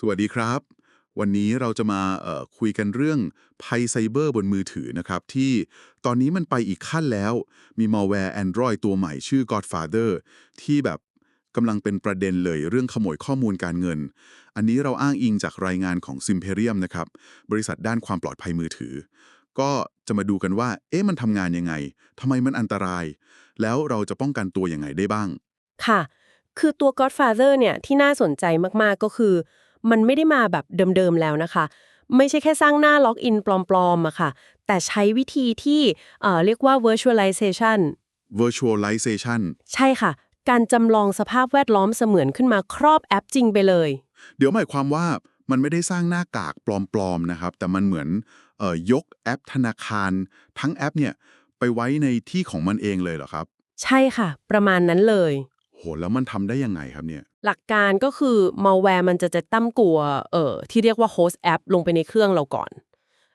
สวัสดีครับ วันนี้เราจะมาคุยกันเรื่องภัยไซเบอร์บนมือถือนะครับ ที่ตอนนี้มันไปอีกขั้นแล้ว มีมัลแวร์ Android ตัวใหม่ชื่อ Godfather ที่แบบกำลังเป็นประเด็นเลยเรื่องขโมยข้อมูลการเงิน อันนี้เราอ้างอิงจากรายงานของ Simperium นะครับ บริษัทด้านความปลอดภัยมือถือ ก็จะมาดูกันว่า เอ๊ะมันทำงานยังไงทำไมมันอันตราย แล้วเราจะป้องกันตัวยังไงได้บ้าง ค่ะ คือตัว Godfather เนี่ยที่น่าสนใจมากๆก็คือ มันไม่ได้มาแบบเดิมๆแล้วนะคะ ไม่ใช่แค่สร้างหน้าล็อกอินปลอมๆอะค่ะ แต่ใช้วิธีที่เอ่อเรียกว่า virtualization virtualization ใช่ค่ะ การจำลองสภาพแวดล้อมเสมือนขึ้นมาครอบแอปจริงไปเลย เดี๋ยวหมายความว่ามันไม่ได้สร้างหน้ากากปลอมๆนะครับ แต่มันเหมือนเอ่อยกแอปธนาคาร ทั้งแอปเนี่ยไปไว้ในที่ของมันเองเลยเหรอครับ ใช่ค่ะ ประมาณนั้นเลย โหแล้วมันทำได้ยังไงครับเนี่ย หลักการก็คือ malware มันจะจะตั้มกลัวเอ่อที่เรียกว่า host app ลงไปในเครื่องเราก่อน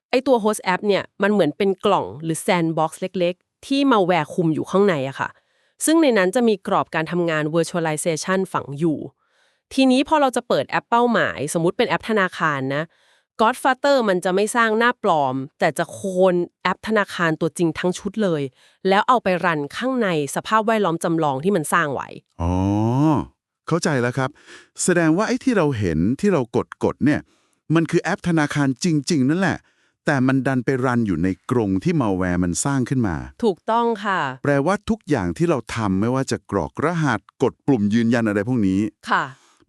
ไอตัว host app เนี่ยมันเหมือนเป็นกล่องหรือ sandbox เล็กๆ ที่ malware คุมอยู่ข้างในอะค่ะ ซึ่งในนั้นจะมีกรอบการทำงาน virtualization ฝังอยู่ ทีนี้พอเราจะเปิดแอปเป้าหมาย สมมุติเป็นแอปธนาคารนะ Godfather มันจะไม่สร้างหน้าปลอม แต่จะโคลนแอปธนาคารตัวจริงทั้งชุดเลย แล้วเอาไปรันข้างในสภาพแวดล้อมจำลองที่มันสร้างไว้ อ๋อ เข้าใจแล้วครับ แสดงว่าไอ้ที่เราเห็นที่เรากดกดเนี่ย มันคือแอปธนาคารจริง ๆ นั่นแหละ แต่มันดันไปรันอยู่ในกรงที่มาแวร์มันสร้างขึ้นมา ถูกต้องค่ะ แปลว่าทุกอย่างที่เราทำไม่ว่าจะกรอกรหัสกดปุ่มยืนยันอะไรพวกนี้ค่ะ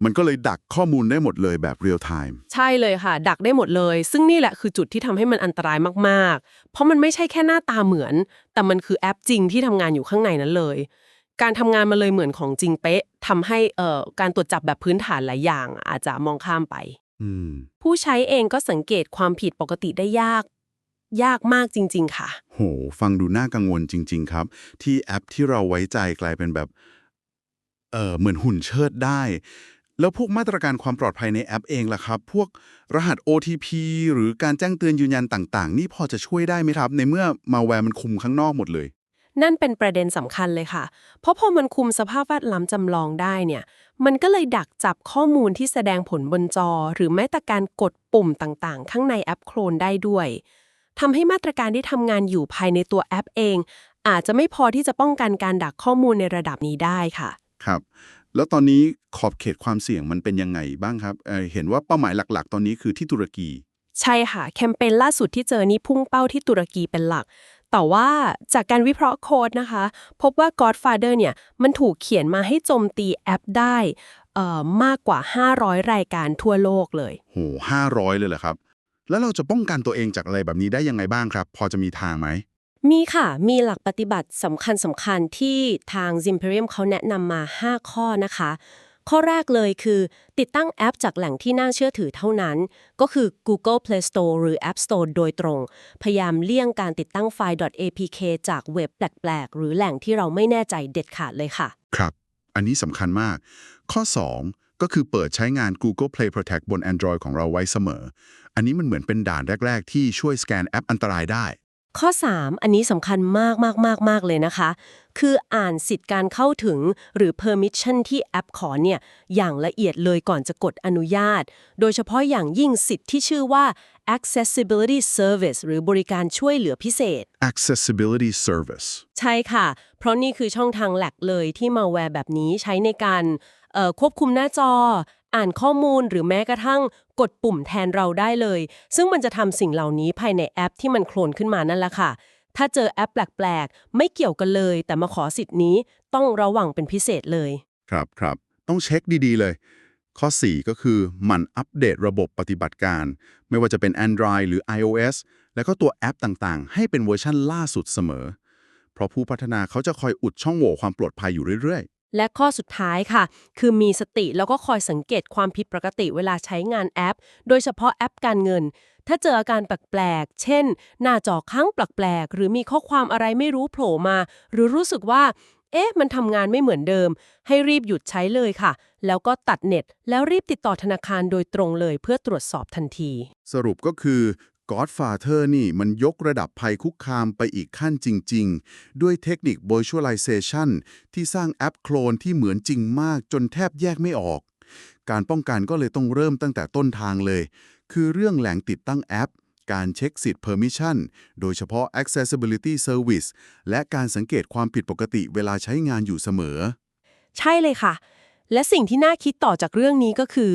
มันก็เลยดักข้อมูลได้หมดเลยแบบเรียลไทม์ใช่เลยค่ะ ดักได้หมดเลย ซึ่งนี่แหละคือจุดที่ทำให้มันอันตรายมากๆ เพราะมันไม่ใช่แค่หน้าตาเหมือน แต่มันคือแอปจริงที่ทำงานอยู่ข้างในนั้นเลย การทำงานมาเลยเหมือนของจริงเป๊ะทำให้เอ่อการตรวจจับแบบพื้นฐานหลายอย่าง อาจจะมองข้ามไป อืม ผู้ใช้เองก็สังเกตความผิดปกติได้ยาก ยากมากจริง ๆ ค่ะ โห ฟังดูน่ากังวลจริง ๆ ครับ ที่แอปที่เราไว้ใจกลายเป็นแบบ เออเหมือนหุ่นเชิดได้ แล้วพวกมาตรการความปลอดภัยในแอปเองล่ะครับ พวกรหัส OTP หรือการแจ้งเตือนยืนยันต่าง ๆ นี่พอจะช่วยได้ไหมครับ ในเมื่อมาแวร์มันคุมข้างนอกหมดเลย นั่นเป็นประเด็นสำคัญเลยค่ะ เพราะพอมันคุมสภาพแวดล้อมจำลองได้เนี่ย มันก็เลยดักจับข้อมูลที่แสดงผลบนจอ หรือแม้แต่การกดปุ่มต่างๆ ข้างในแอปโคลนได้ด้วยทำให้มาตรการที่ทำงานอยู่ภายในตัวแอปเอง อาจจะไม่พอที่จะป้องกันการดักข้อมูลในระดับนี้ได้ค่ะ ครับ แล้วตอนนี้ขอบเขตความเสี่ยงมันเป็นยังไงบ้างครับเอ่อเห็นว่าเป้าหมายหลัก ๆ ตอนนี้คือที่ตุรกี ใช่ค่ะ แคมเปญล่าสุดที่เจอนี้พุ่งเป้าที่ตุรกีเป็นหลัก แต่ว่าจากการวิเคราะห์โค้ดนะคะ พบว่า Godfather เนี่ยมันถูกเขียนมาให้โจมตีแอปได้เอ่อมากกว่า 500 รายการทั่วโลกเลย โหห้าร้อยเลยเหรอครับ แล้วเราจะป้องกันตัวเองจากอะไรแบบนี้ได้ยังไงบ้างครับ พอจะมีทางไหม มีค่ะ มีหลักปฏิบัติสำคัญสำคัญที่ทาง Zimperium เขาแนะนำมา 5 ข้อนะคะ ข้อแรกเลยคือ ติดตั้งแอปจากแหล่งที่น่าเชื่อถือเท่านั้น ก็คือ Google Play Store หรือ App Store โดยตรง พยายามเลี่ยงการติดตั้งไฟล์ .apk จากเว็บแปลกๆ หรือแหล่งที่เราไม่แน่ใจเด็ดขาดเลยค่ะ ครับ อันนี้สำคัญมาก ข้อ 2ก็คือเปิดใช้งาน Google Play Protect บน Android ของเราไว้เสมอ อันนี้มันเหมือนเป็นด่านแรก ๆ ที่ช่วยสแกนแอปอันตรายได้ ข้อ 3 อันนี้สำคัญมากมากมากมากเลยนะคะ คืออ่านสิทธิ์การเข้าถึงหรือ permission ที่แอปขอเนี่ย อย่างละเอียดเลยก่อนจะกดอนุญาต โดยเฉพาะอย่างยิ่งสิทธิ์ที่ชื่อว่า accessibility service หรือบริการช่วยเหลือพิเศษ accessibility service ใช่ค่ะ เพราะนี่คือช่องทางหลักเลยที่มาแวร์แบบนี้ใช้ในการเอ่อควบคุมหน้าจอ อ่านข้อมูลหรือแม้กระทั่งกดปุ่มแทนเราได้เลย ซึ่งมันจะทำสิ่งเหล่านี้ภายในแอปที่มันโคลนขึ้นมานั่นแหละค่ะ ถ้าเจอแอปแปลกๆ ไม่เกี่ยวกันเลย แต่มาขอสิทธิ์นี้ต้องระวังเป็นพิเศษเลย ครับครับ ต้องเช็คดีๆเลย ข้อ 4 ก็คือหมันอัปเดตระบบปฏิบัติการ ไม่ว่าจะเป็น Android หรือ iOS แล้วก็ตัวแอปต่างๆ ให้เป็นเวอร์ชั่นล่าสุดเสมอ เพราะผู้พัฒนาเขาจะคอยอุดช่องโหว่ความปลอดภัยอยู่เรื่อย และข้อสุดท้ายค่ะ คือมีสติแล้วก็คอยสังเกตความผิดปกติเวลาใช้งานแอป โดยเฉพาะแอปการเงิน ถ้าเจออาการแปลกๆ เช่น หน้าจอค้างแปลกๆ หรือมีข้อความอะไรไม่รู้โผล่มา หรือรู้สึกว่า เอ๊ะ มันทำงานไม่เหมือนเดิม ให้รีบหยุดใช้เลยค่ะ แล้วก็ตัดเน็ต แล้วรีบติดต่อธนาคารโดยตรงเลยเพื่อตรวจสอบทันที สรุปก็คือ Godfather นี่มันยกระดับภัยคุกคามไปอีกขั้นจริง ๆ ด้วยเทคนิค virtualization ที่สร้างแอปโคลนที่เหมือนจริงมากจนแทบแยกไม่ออก การป้องกันก็เลยต้องเริ่มตั้งแต่ต้นทางเลย คือเรื่องแหล่งติดตั้งแอป การเช็คสิทธิ์ permission โดยเฉพาะ accessibility service และการสังเกตความผิดปกติเวลาใช้งานอยู่เสมอ ใช่เลยค่ะ และสิ่งที่น่าคิดต่อจากเรื่องนี้ก็คือ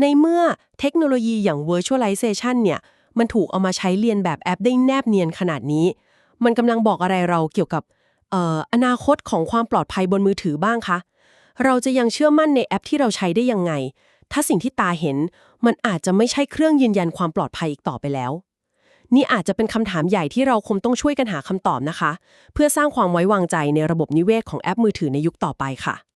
ในเมื่อเทคโนโลยีอย่าง virtualization เนี่ย มันถูกเอามาใช้เรียนแบบแอปได้แนบเนียนขนาดนี้ มันกำลังบอกอะไรเราเกี่ยวกับอนาคตของความปลอดภัยบนมือถือบ้างคะ เราจะยังเชื่อมั่นในแอปที่เราใช้ได้ยังไง ถ้าสิ่งที่ตาเห็น มันอาจจะไม่ใช่เครื่องยืนยันความปลอดภัยอีกต่อไปแล้ว นี่อาจจะเป็นคำถามใหญ่ที่เราคงต้องช่วยกันหาคำตอบนะคะ เพื่อสร้างความไว้วางใจในระบบนิเวศของแอปมือถือในยุคต่อไปค่ะ